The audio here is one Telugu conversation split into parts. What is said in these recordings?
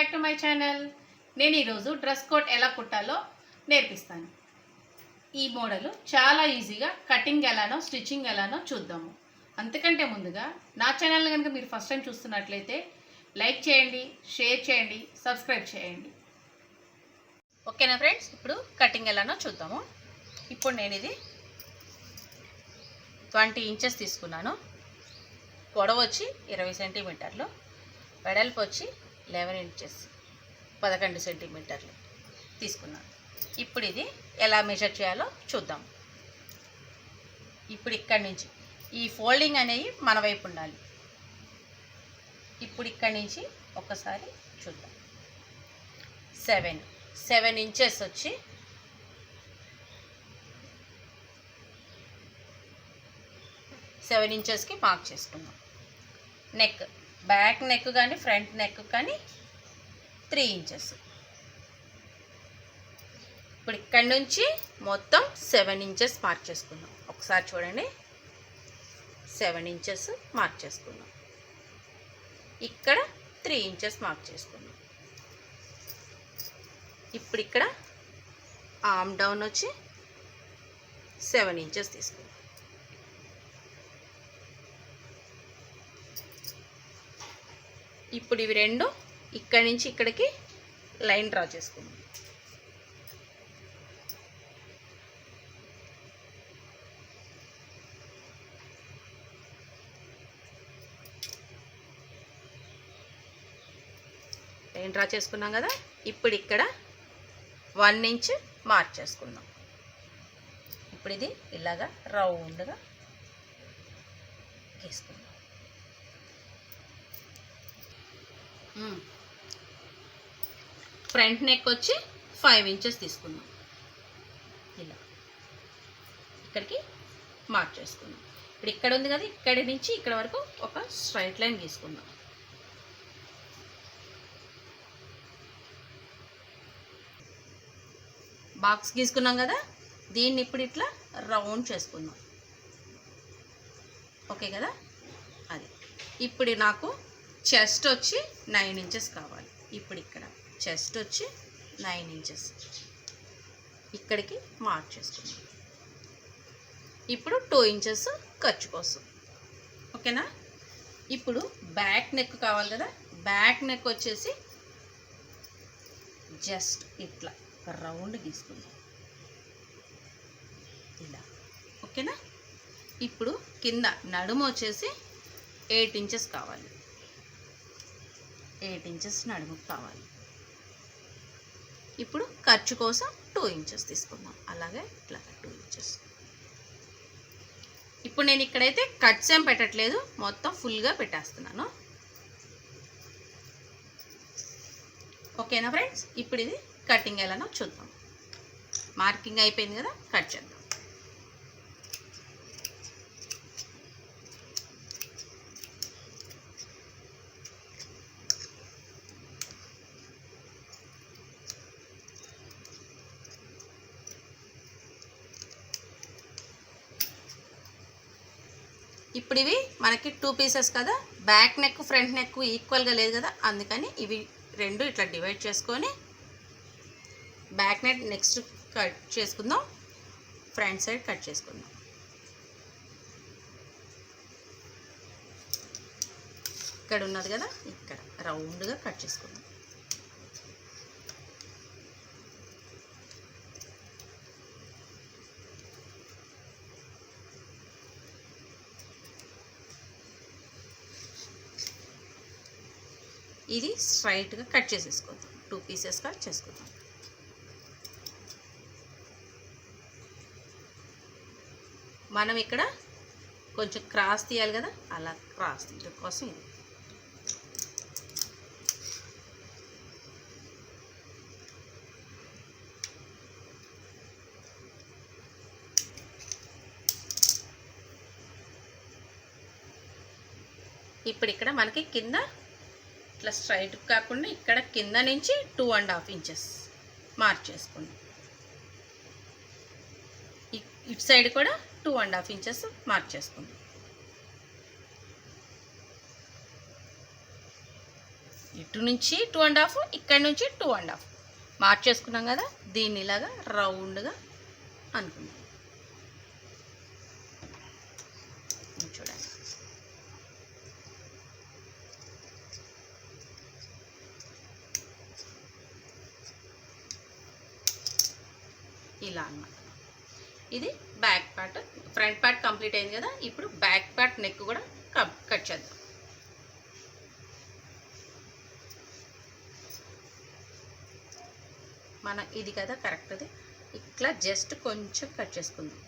బ్యాక్ టు మై ఛానల్ నేను ఈరోజు డ్రెస్ కోట్ ఎలా కుట్టాలో నేర్పిస్తాను. ఈ మోడల్ చాలా ఈజీగా కటింగ్ ఎలానో స్టిచ్చింగ్ ఎలానో చూద్దాము. అంతకంటే ముందుగా నా ఛానల్ కనుక మీరు ఫస్ట్ టైం చూస్తున్నట్లయితే లైక్ చేయండి షేర్ చేయండి సబ్స్క్రైబ్ చేయండి. ఓకేనా ఫ్రెండ్స్ ఇప్పుడు కటింగ్ ఎలానో చూద్దాము. ఇప్పుడు నేను ఇది ట్వంటీ ఇంచెస్ తీసుకున్నాను. పొడవు వచ్చి ఇరవై సెంటీమీటర్లు వెడల్పు వచ్చి లెవెన్ ఇంచెస్ పదకొండు సెంటీమీటర్లు తీసుకున్నాను. ఇప్పుడు ఇది ఎలా మెజర్ చేయాలో చూద్దాం. ఇప్పుడు ఇక్కడి నుంచి ఈ ఫోల్డింగ్ అనేవి మన వైపు ఉండాలి. ఇప్పుడు ఇక్కడి నుంచి ఒకసారి చూద్దాం. సెవెన్ సెవెన్ ఇంచెస్ వచ్చి సెవెన్ ఇంచెస్కి మార్క్ చేసుకున్నాం నెక్ బ్యాక్ నెక్ కానీ ఫ్రంట్ నెక్ కానీ త్రీ ఇంచెస్. ఇప్పుడు ఇక్కడ నుంచి మొత్తం సెవెన్ ఇంచెస్ మార్క్ చేసుకుందాం. ఒకసారి చూడండి. సెవెన్ ఇంచెస్ మార్క్ చేసుకుందాం. ఇక్కడ త్రీ ఇంచెస్ మార్క్ చేసుకుందాం. ఇప్పుడు ఇక్కడ ఆమ్ డౌన్ వచ్చి సెవెన్ ఇంచెస్ తీసుకున్నాం ఇప్పుడు ఇవి రెండు ఇక్కడి నుంచి ఇక్కడికి లైన్ డ్రా చేసుకుందాం. లైన్ డ్రా చేసుకున్నాం కదా? ఇప్పుడు ఇక్కడ వన్ ఇంచ్ మార్క్ చేసుకుందాం. ఇప్పుడు ఇది ఇలాగా రౌండ్గా గీసుకుందాం. ఫ్రంట్ నెక్ వచ్చి ఫైవ్ ఇంచెస్ తీసుకుందాం. ఇలా. ఇక్కడికి మార్క్ చేసుకుందాం. ఇప్పుడు ఇక్కడ ఉంది కదా ఇక్కడి నుంచి ఇక్కడ వరకు ఒక స్ట్రైట్ లైన్ గీసుకుందాం బాక్స్ గీసుకున్నాం కదా దీన్ని ఇప్పుడు ఇట్లా రౌండ్ చేసుకుందాం. ఓకే కదా? అది. ఇప్పుడు నాకు చెస్ట్ వచ్చి నైన్ ఇంచెస్ కావాలి. ఇప్పుడు ఇక్కడ చెస్ట్ వచ్చి నైన్ ఇంచెస్. ఇక్కడికి మార్క్ చేసుకుందాం. ఇప్పుడు టూ ఇంచెస్ ఖర్చు కోసం. ఓకేనా? ఇప్పుడు బ్యాక్ నెక్ కావాలి కదా? బ్యాక్ నెక్ వచ్చేసి జస్ట్ ఇట్లా ఒక రౌండ్ గీసుకుందాం ఇలా. ఓకేనా? ఇప్పుడు కింద నడుము వచ్చేసి ఎయిట్ ఇంచెస్ కావాలి. ఎయిట్ ఇంచెస్ నడుముకు కావాలి. ఇప్పుడు ఖర్చు కోసం టూ ఇంచెస్ తీసుకుందాం. అలాగే ఇట్లా టూ ఇంచెస్. ఇప్పుడు నేను ఇక్కడైతే కట్స్ ఏం పెట్టట్లేదు. మొత్తం ఫుల్గా పెట్టేస్తున్నాను. ఓకేనా ఫ్రెండ్స్? ఇప్పుడు ఇది కటింగ్ ఎలానో చూద్దాం. మార్కింగ్ అయిపోయింది కదా? కట్ చేద్దాం. ఇప్పుడు ఇవి మనకి టూ పీసెస్ కదా. బ్యాక్ నెక్ ఫ్రంట్ నెక్ ఈక్వల్గా లేదు కదా. అందుకని ఇవి రెండు ఇట్లా డివైడ్ చేసుకొని బ్యాక్ నెక్ నెక్స్ట్ కట్ చేసుకుందాం. ఫ్రంట్ సైడ్ కట్ చేసుకుందాం. ఇక్కడ ఉన్నది కదా. ఇక్కడ రౌండ్గా కట్ చేసుకుందాం. ఇది స్ట్రైట్గా కట్ చేసేసుకుందాం. టూ పీసెస్గా చేసుకుందాం. మనం ఇక్కడ కొంచెం క్రాస్ తీయాలి కదా? అలా క్రాస్ తీయడం కోసం ఇది. ఇప్పుడు ఇక్కడ మనకి కింద ఇట్లా స్ట్రైట్ కాకుండా ఇక్కడ కింద నుంచి two and half inches mark చేసుకోండి ఇటు సైడ్ కూడా two and half inches mark చేసుకోండి ఇటు నుంచి టూ అండ్ హాఫ్ ఇక్కడ నుంచి టూ అండ్ హాఫ్ మార్చేసుకున్నాం కదా? దీన్ని ఇలాగా రౌండ్గా అనుకుందాం చూడండి అనమాట ఇది back part front part complete అయింది కదా ఇప్పుడు బ్యాక్ పార్ట్ నెక్ కూడా కట్ కట్ చేద్దాం. మన ఇది కదా కరెక్ట్ది ఇట్లా జస్ట్ కొంచెం కట్ చేసుకుందాం.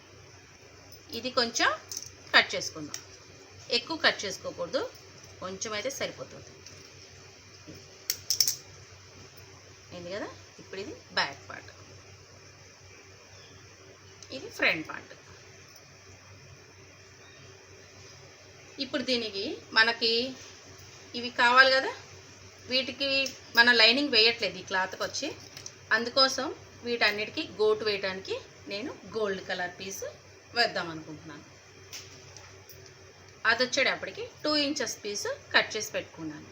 ఇది కొంచెం కట్ చేసుకుందాం. ఎక్కువ కట్ చేసుకోకూడదు. కొంచెం అయితే సరిపోతుంది. అయింది కదా? ఇప్పుడు ఇది బ్యాక్ పార్ట్. ఇది ఫ్రంట్ పార్ట్. ఇప్పుడు దీనికి మనకి ఇవి కావాలి కదా? వీటికి మన లైనింగ్ వేయట్లేదు ఈ క్లాత్కి వచ్చి అందుకోసం వీటన్నిటికీ గోటు వేయడానికి నేను గోల్డ్ కలర్ పీస్ వేద్దాం అనుకుంటున్నాను. అది వచ్చేటప్పటికి టూ ఇంచెస్ పీస్ కట్ చేసి పెట్టుకున్నాను.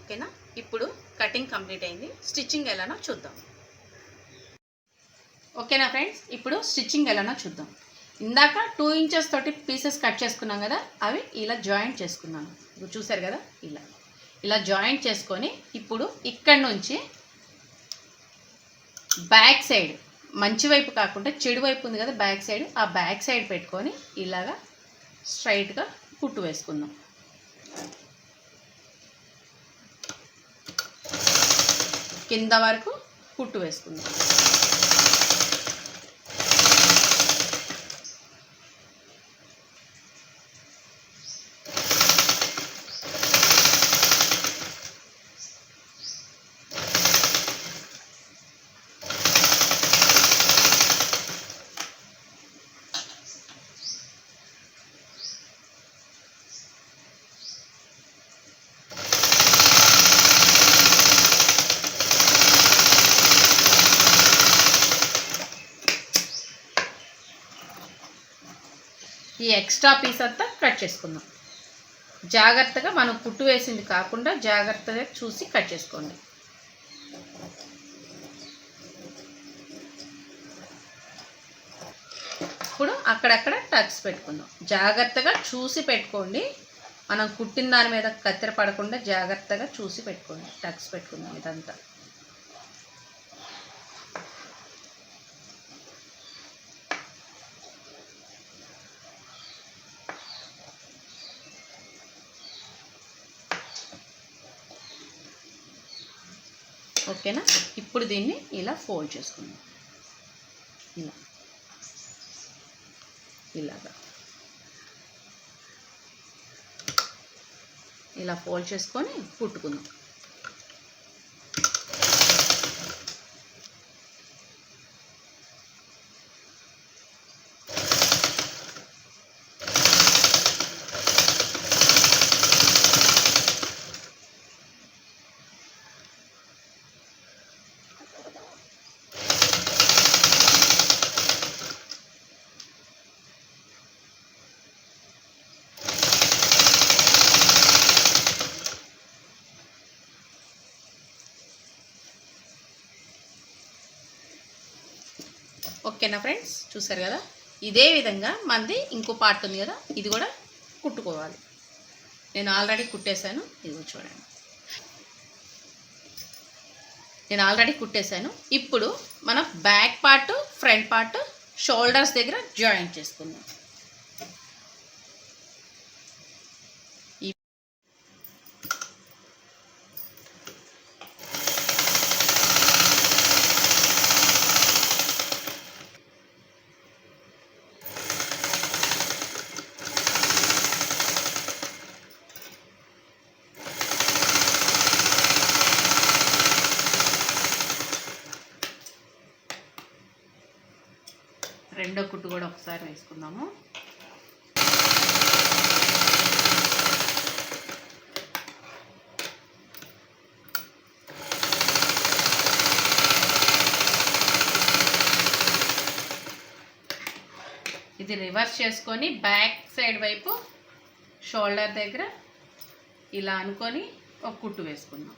ఓకేనా? ఇప్పుడు కటింగ్ కంప్లీట్ అయింది. స్టిచ్చింగ్ ఎలానో చూద్దాం. ఓకేనా ఫ్రెండ్స్? ఇప్పుడు స్టిచ్చింగ్ ఎలానో చూద్దాం. ఇందాక టూ ఇంచెస్ తోటి పీసెస్ కట్ చేసుకున్నాం కదా అవి ఇలా జాయింట్ చేసుకున్నాను. ఇప్పుడు చూసారు కదా ఇలా. ఇలా జాయింట్ చేసుకొని ఇప్పుడు ఇక్కడ నుంచి బ్యాక్ సైడ్ మంచి వైపు కాకుండా చెడు వైపు ఉంది కదా బ్యాక్ సైడ్ ఆ బ్యాక్ సైడ్ పెట్టుకొని ఇలాగా స్ట్రైట్గా కుట్టు వేసుకుందాం. కింద వరకు కుట్టు వేసుకుందాం. ఎక్స్ట్రా పీస్ అంతా కట్ చేసుకుందాం. జాగ్రత్తగా మనం కుట్టు వేసింది కాకుండా జాగ్రత్తగా చూసి కట్ చేసుకోండి. ఇప్పుడు అక్కడక్కడ టక్స్ పెట్టుకుందాం. జాగ్రత్తగా చూసి పెట్టుకోండి. మనం కుట్టిన దాని మీద కత్తెర పడకుండా జాగ్రత్తగా చూసి పెట్టుకోండి. టక్స్ పెట్టుకుందాం ఇదంతా. ఓకేనా? ఇప్పుడు దీన్ని ఇలా ఫోల్డ్ చేసుకుందాం. ఇలా. ఇలాగా. ఇలా ఫోల్డ్ చేసుకొని కుట్టుకుందాం. ఓకేనా ఫ్రెండ్స్? చూసారు కదా? ఇదే విధంగా మనది ఇంకో పార్ట్ ఉంది కదా? ఇది కూడా కుట్టుకోవాలి. నేను ఆల్రెడీ కుట్టేశాను. ఇది చూడండి. నేను ఆల్రెడీ కుట్టేశాను. ఇప్పుడు మనం back part front part shoulders దగ్గర జాయింట్ చేసుకుందాం ఈ- రెండో కుట్టు కూడా ఒకసారి వేసుకుందాము. ఇది రివర్స్ చేసుకొని బ్యాక్ సైడ్ వైపు షోల్డర్ దగ్గర ఇలా అనుకొని ఒక కుట్టు వేసుకుందాం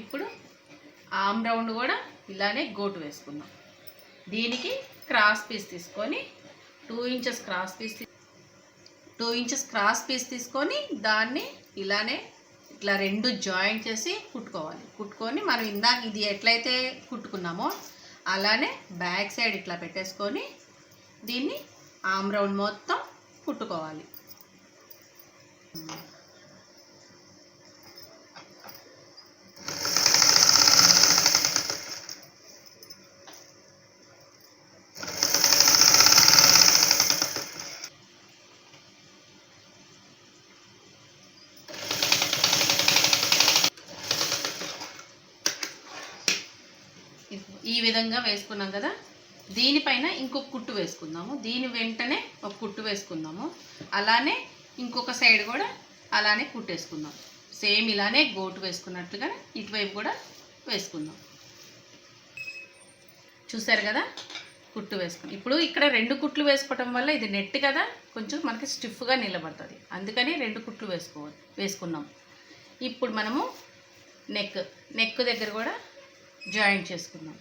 ఇప్పుడు ఆమ్ రౌండ్ కూడా గోటు వేసుకుందాం. దీనికి క్రాస్ పీస్ తీసుకొని two inches cross piece two inches cross piece తీసుకొని దాన్ని ఇలానే ఇట్లా రెండు జాయింట్ చేసి కుట్టుకోవాలి. కుట్టుకొని మనం ఇందాక ఇది ఎట్లయితే కుట్టుకున్నామో అలానే బ్యాక్ సైడ్ ఇట్లా పెట్టేసుకొని దీన్ని ఆమ్ రౌండ్ మొత్తం కుట్టుకోవాలి ఈ విధంగా వేసుకున్నాం కదా దీనిపైన ఇంకొక కుట్టు వేసుకుందాము. దీని వెంటనే ఒక కుట్టు వేసుకుందాము. అలానే ఇంకొక సైడ్ కూడా అలానే కుట్టేసుకుందాం సేమ్ ఇలానే గోటు వేసుకున్నట్లుగా ఇటువైపు కూడా వేసుకుందాం. చూసారు కదా? కుట్టు వేసుకుని ఇప్పుడు ఇక్కడ రెండు కుట్లు వేసుకోవటం వల్ల ఇది నెట్ కదా కొంచెం మనకి స్టిఫ్గా నిలబడుతుంది. అందుకని రెండు కుట్లు వేసుకో వేసుకున్నాం. ఇప్పుడు మనము నెక్ నెక్ దగ్గర కూడా జాయింట్ చేసుకుందాం.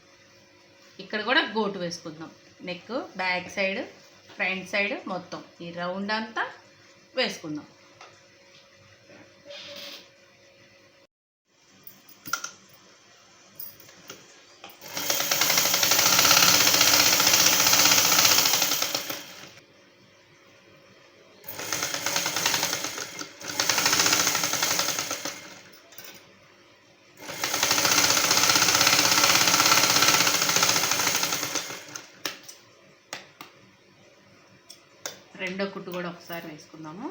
ఇక్కడ కూడా గోటు వేసుకుందాం. Neck back side front side మొత్తం. ఈ రౌండ్ అంతా వేసుకుందాం. రెండో కుట్టు కూడా ఒకసారి వేసుకుందాము.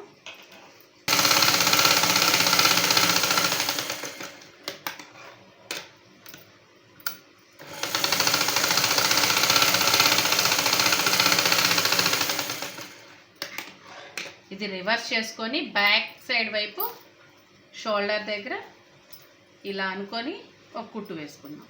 ఇది రివర్స్ చేసుకొని బ్యాక్ సైడ్ వైపు షోల్డర్ దగ్గర ఇలా అనుకొని ఒక కుట్టు వేసుకుందాం.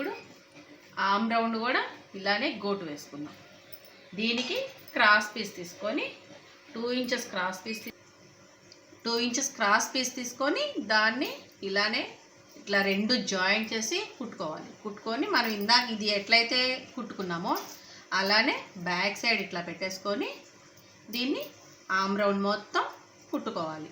ఇప్పుడు ఆమ్ రౌండ్ కూడా ఇలానే గోటు వేసుకుందాం. దీనికి క్రాస్ పీస్ తీసుకొని two inches cross piece two inches cross piece తీసుకొని దాన్ని ఇలానే ఇట్లా రెండు జాయింట్ చేసి కుట్టుకోవాలి. కుట్టుకొని మనం ఇందాక ఇది ఎట్లయితే కుట్టుకున్నామో అలానే బ్యాక్ సైడ్ ఇట్లా పెట్టేసుకొని దీన్ని ఆమ్ రౌండ్ మొత్తం కుట్టుకోవాలి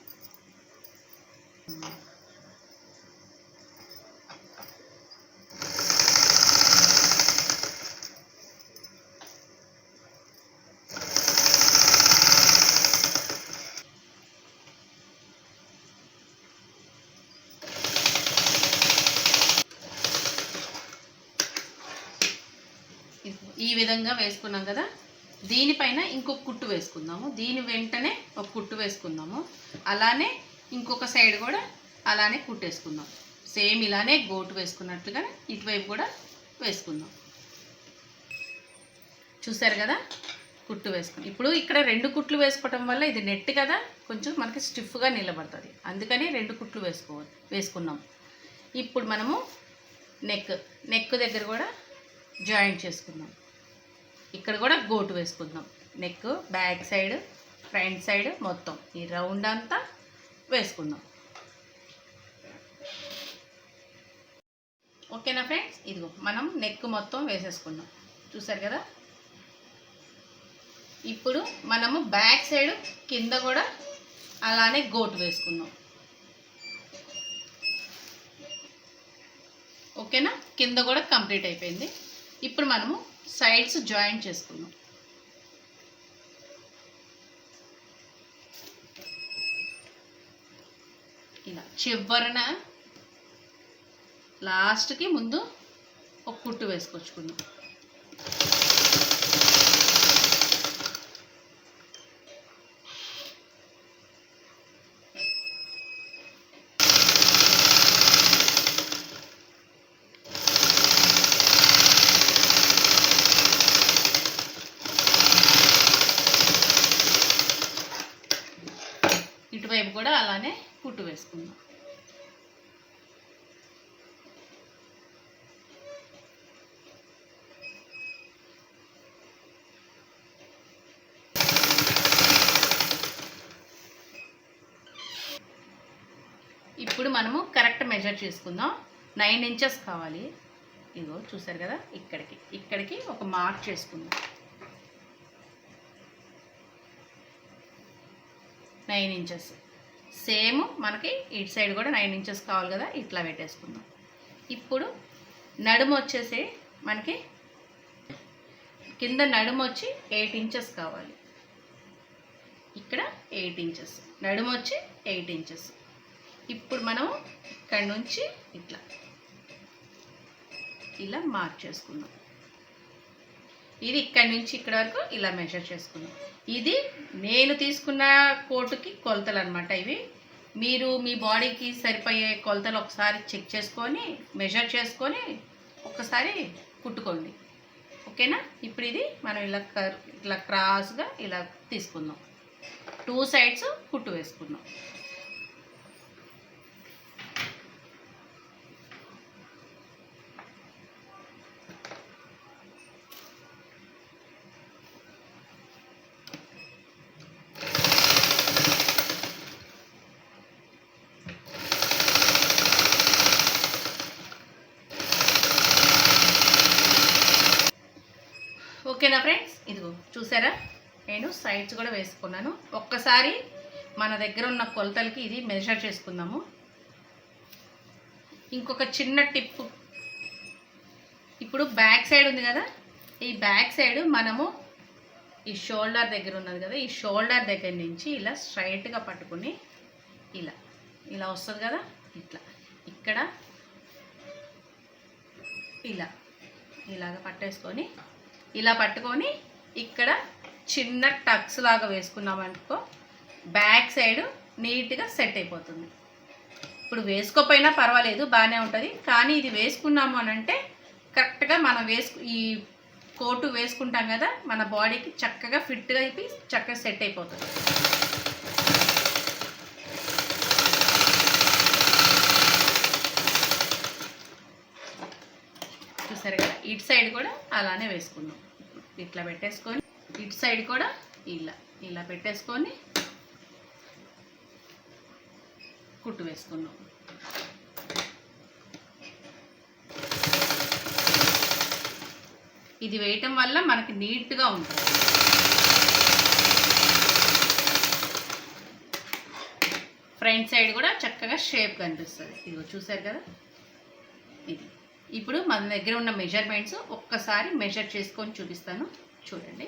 ఈ విధంగా వేసుకున్నాం కదా? దీనిపైన ఇంకొక కుట్టు వేసుకుందాము. దీని వెంటనే ఒక కుట్టు వేసుకుందాము. అలానే ఇంకొక సైడ్ కూడా అలానే కుట్టేసుకుందాం సేమ్ ఇలానే గోటు వేసుకున్నట్లుగా ఇటువైపు కూడా వేసుకుందాం. చూసారు కదా? కుట్టు వేసుకుని ఇప్పుడు ఇక్కడ రెండు కుట్లు వేసుకోవటం వల్ల ఇది నెట్ కదా? కొంచెం మనకి స్టిఫ్గా నిలబడుతుంది. అందుకని రెండు కుట్లు వేసుకో వేసుకున్నాం. ఇప్పుడు మనము నెక్ నెక్ దగ్గర కూడా జాయింట్ చేసుకుందాం. ఇక్కడ కూడా గోటు వేసుకుందాం. Neck back side front side మొత్తం. ఈ రౌండ్ అంతా వేసుకుందాం. ఓకేనా ఫ్రెండ్స్ ఇదిగో మనం నెక్ మొత్తం వేసేసుకున్నాం చూసారు కదా? ఇప్పుడు మనము బ్యాక్ సైడ్ కింద కూడా అలానే గోటు వేసుకుందాం. ఓకేనా కింద కూడా కంప్లీట్ అయిపోయింది. ఇప్పుడు మనము సైడ్స్ జాయిన్ చేసుకుందాం. ఇలా చివరన లాస్ట్కి ముందు ఒక కుట్టు వేసుకొచ్చుకుందాం. వేసుకుందాం ఇప్పుడు మనము కరెక్ట్ మెజర్ చేసుకుందాం. నైన్ ఇంచెస్ కావాలి. ఇదిగో చూసారు కదా ఇక్కడికి. ఇక్కడికి ఒక మార్క్ చేసుకుందాం. నైన్ ఇంచెస్ సేమ్ మనకి ఇటు సైడ్ కూడా నైన్ ఇంచెస్ కావాలి కదా ఇట్లా పెట్టేసుకుందాం. ఇప్పుడు నడుము వచ్చేసి మనకి కింద నడుము వచ్చి ఎయిట్ ఇంచెస్ కావాలి. ఇక్కడ ఎయిట్ ఇంచెస్ నడుము వచ్చి ఎయిట్ ఇంచెస్. ఇప్పుడు మనం ఇక్కడ నుంచి ఇట్లా ఇలా మార్క్ చేసుకుందాం. ఇది ఇక్కడి నుంచి ఇక్కడ వరకు ఇలా మెజర్ చేసుకున్నాం ఇది నేను తీసుకున్న కోటుకి కొలతలు అనమాట ఇవి. మీరు మీ బాడీకి సరిపోయే కొలతలు ఒకసారి చెక్ చేసుకొని మెజర్ చేసుకొని ఒకసారి కుట్టుకోండి. ఓకేనా? ఇప్పుడు ఇది మనం ఇలా కర్ ఇట్లా క్రాస్గా ఇలా తీసుకుందాం. టూ సైడ్స్ కుట్టు వేసుకుందాం. సైడ్స్ కూడా వేసుకున్నాను. ఒక్కసారి మన దగ్గర ఉన్న కొలతలకి ఇది మెజర్ చేసుకుందాము. ఇంకొక చిన్న టిప్ ఇప్పుడు బ్యాక్ సైడ్ ఉంది కదా? ఈ బ్యాక్ సైడ్ మనము ఈ షోల్డర్ దగ్గర ఉన్నది కదా? ఈ షోల్డర్ దగ్గర నుంచి ఇలా స్ట్రైట్గా పట్టుకుని ఇలా ఇలా వస్తుంది కదా? ఇట్లా. ఇక్కడ ఇలా ఇలాగ పట్టేసుకొని ఇలా పట్టుకొని ఇక్కడ చిన్న టక్స్ లాగా వేసుకున్నామనుకో బ్యాక్ సైడ్ నీట్గా సెట్ అయిపోతుంది. ఇప్పుడు వేసుకోపోయినా పర్వాలేదు బాగానే ఉంటుంది. కానీ ఇది వేసుకున్నాము అని అంటే కరెక్ట్గా మనం వేసుకు ఈ కోటు వేసుకుంటాం కదా మన బాడీకి చక్కగా ఫిట్గా అయిపోయి చక్కగా సెట్ అయిపోతుంది. చూసారు కదా ఇటు సైడ్ కూడా అలానే వేసుకున్నాం. ఇట్లా పెట్టేసుకొని ఇటు సైడ్ కూడా ఇలా ఇలా పెట్టేసుకొని కుట్టు వేసుకున్నాం. ఇది వేయటం వల్ల మనకి నీట్గా ఉంటుంది. ఫ్రంట్ సైడ్ కూడా చక్కగా షేప్ కనిపిస్తుంది. ఇదిగో చూసారు కదా? ఇది. ఇప్పుడు మన దగ్గర ఉన్న మెజర్మెంట్స్ ఒక్కసారి మెజర్ చేసుకొని చూపిస్తాను. చూడండి.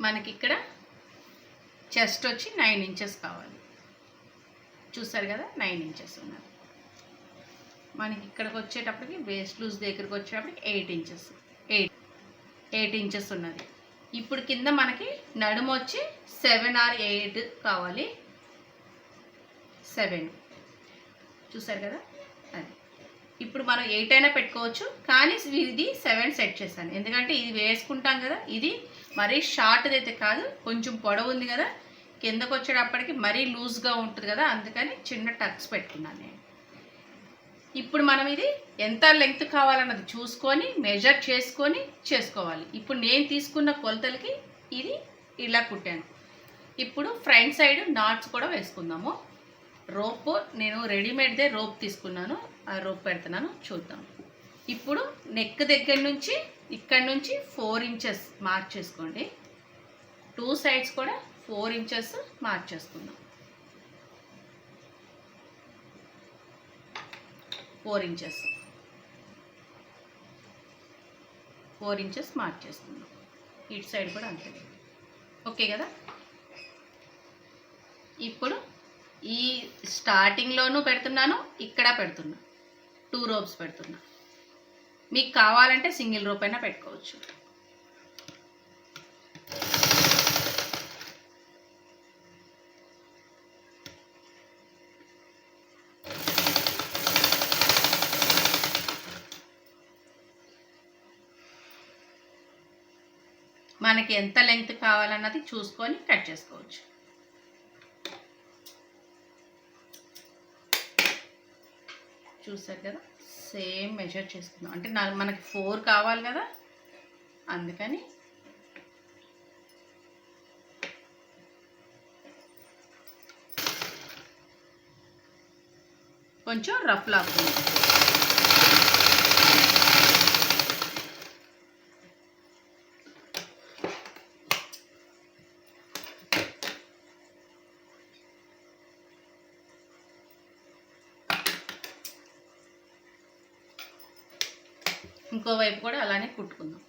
మనకి ఇక్కడ చెస్ట్ వచ్చి నైన్ ఇంచెస్ కావాలి. చూసారు కదా నైన్ ఇంచెస్ ఉన్నది. మనకి ఇక్కడికి వచ్చేటప్పటికి వేస్ట్ లూజ్ దగ్గరికి వచ్చేటప్పటికి eight inches eight eight inches ఉన్నది. ఇప్పుడు కింద మనకి నడుము వచ్చి సెవెన్ ఆర్ ఎయిట్ కావాలి. సెవెన్ చూసారు కదా? ఇప్పుడు మనం ఎయిట్ అయినా పెట్టుకోవచ్చు కానీ ఇది సెవెన్ సెట్ చేశాను. ఎందుకంటే ఇది వేసుకుంటాం కదా ఇది మరీ షార్ట్ది అయితే కాదు కొంచెం పొడవు ఉంది కదా కిందకు వచ్చేటప్పటికి మరీ లూజ్గా ఉంటుంది కదా అందుకని చిన్న టక్స్ పెట్టుకున్నాను నేను. ఇప్పుడు మనం ఇది ఎంత లెంగ్త్ కావాలన్నది చూసుకొని మెజర్ చేసుకొని చేసుకోవాలి. ఇప్పుడు నేను తీసుకున్న కొలతలకి ఇది ఇలా కుట్టాను. ఇప్పుడు ఫ్రంట్ సైడ్ నాట్స్ కూడా వేసుకుందాము. రోప్ నేను రెడీమేడ్దే రోప్ తీసుకున్నాను. ఆ రోప్ పెడుతున్నాను చూద్దాం. ఇప్పుడు నెక్ దగ్గర నుంచి ఇక్కడ నుంచి ఫోర్ ఇంచెస్ మార్క్ చేసుకోండి. టూ సైడ్స్ కూడా ఫోర్ ఇంచెస్ మార్క్ చేసుకుందాం. Four inches four inches mark చేసుకుందాం. ఇటు సైడ్ కూడా అంతే. ఓకే కదా? ఇప్పుడు ఈ స్టార్టింగ్లోనూ పెడుతున్నాను ఇక్కడ పెడుతున్నా. టూ రోప్స్ పెడుతున్నా. మీకు కావాలంటే సింగిల్ రోప్ అయినా పెట్టుకోవచ్చు. మనకి ఎంత లెంగ్త్ కావాలన్నది చూసుకొని కట్ చేసుకోవచ్చు. చూసారు కదా సేమ్ మెజర్ చేసుకుందాం. అంటే మనకి ఫోర్ కావాలి కదా అందుకని కొంచెం రఫ్ లాగుతుంది. ఇంకోవైపు కూడా అలానే కుట్టుకుందాం.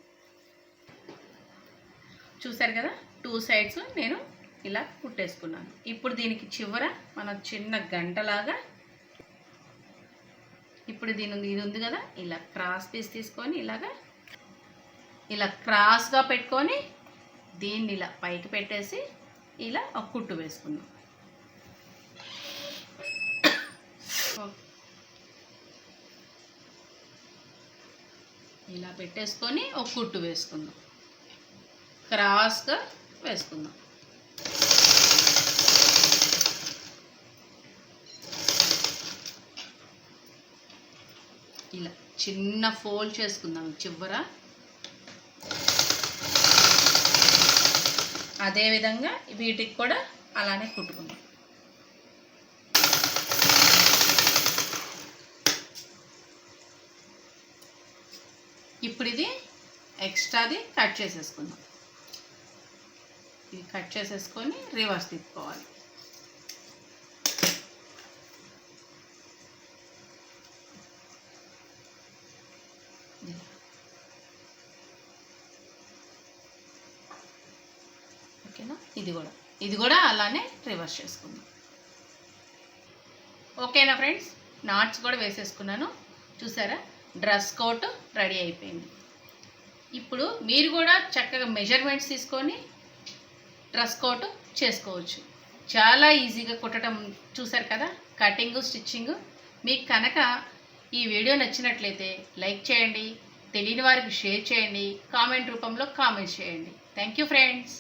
చూసారు కదా? టూ సైడ్స్ నేను ఇలా కుట్టేసుకున్నాను. ఇప్పుడు దీనికి చివర మన చిన్న గంటలాగా ఇప్పుడు దీని ఇది ఉంది కదా? ఇలా క్రాస్ పీస్ తీసుకొని ఇలాగా ఇలా క్రాస్గా పెట్టుకొని దీన్ని ఇలా పైకి పెట్టేసి ఇలా ఒక కుట్టు వేసుకుందాం. ఇలా పెట్టేసుకొని ఒక కుట్టు వేసుకుందాం. క్రాస్గా వేసుకుందాం. ఇలా చిన్న ఫోల్డ్ చేసుకుందాం చివర. అదేవిధంగా వీటికి కూడా అలానే కుట్టుకుందాం. ఇప్పుడు ఇది ఎక్స్ట్రాది కట్ చేసేసుకుందాం. ఇది కట్ చేసేసుకొని రివర్స్ తిప్పుకోవాలి. ఓకేనా? ఇది కూడా. ఇది కూడా అలానే రివర్స్ చేసుకుందాం. ఓకేనా ఫ్రెండ్స్? నాట్స్ కూడా వేసేసుకున్నాను. చూసారా? డ్రెస్ కోట్ రెడీ అయిపోయింది. ఇప్పుడు మీరు కూడా చక్కగా మెజర్మెంట్స్ తీసుకొని డ్రెస్ కోట్ చేసుకోవచ్చు. చాలా ఈజీగా కుట్టడం చూసారు కదా? Cutting stitching. మీకు కనుక ఈ వీడియో నచ్చినట్లయితే లైక్ చేయండి తెలియని వారికి షేర్ చేయండి కామెంట్ రూపంలో కామెంట్ చేయండి. Thank you friends.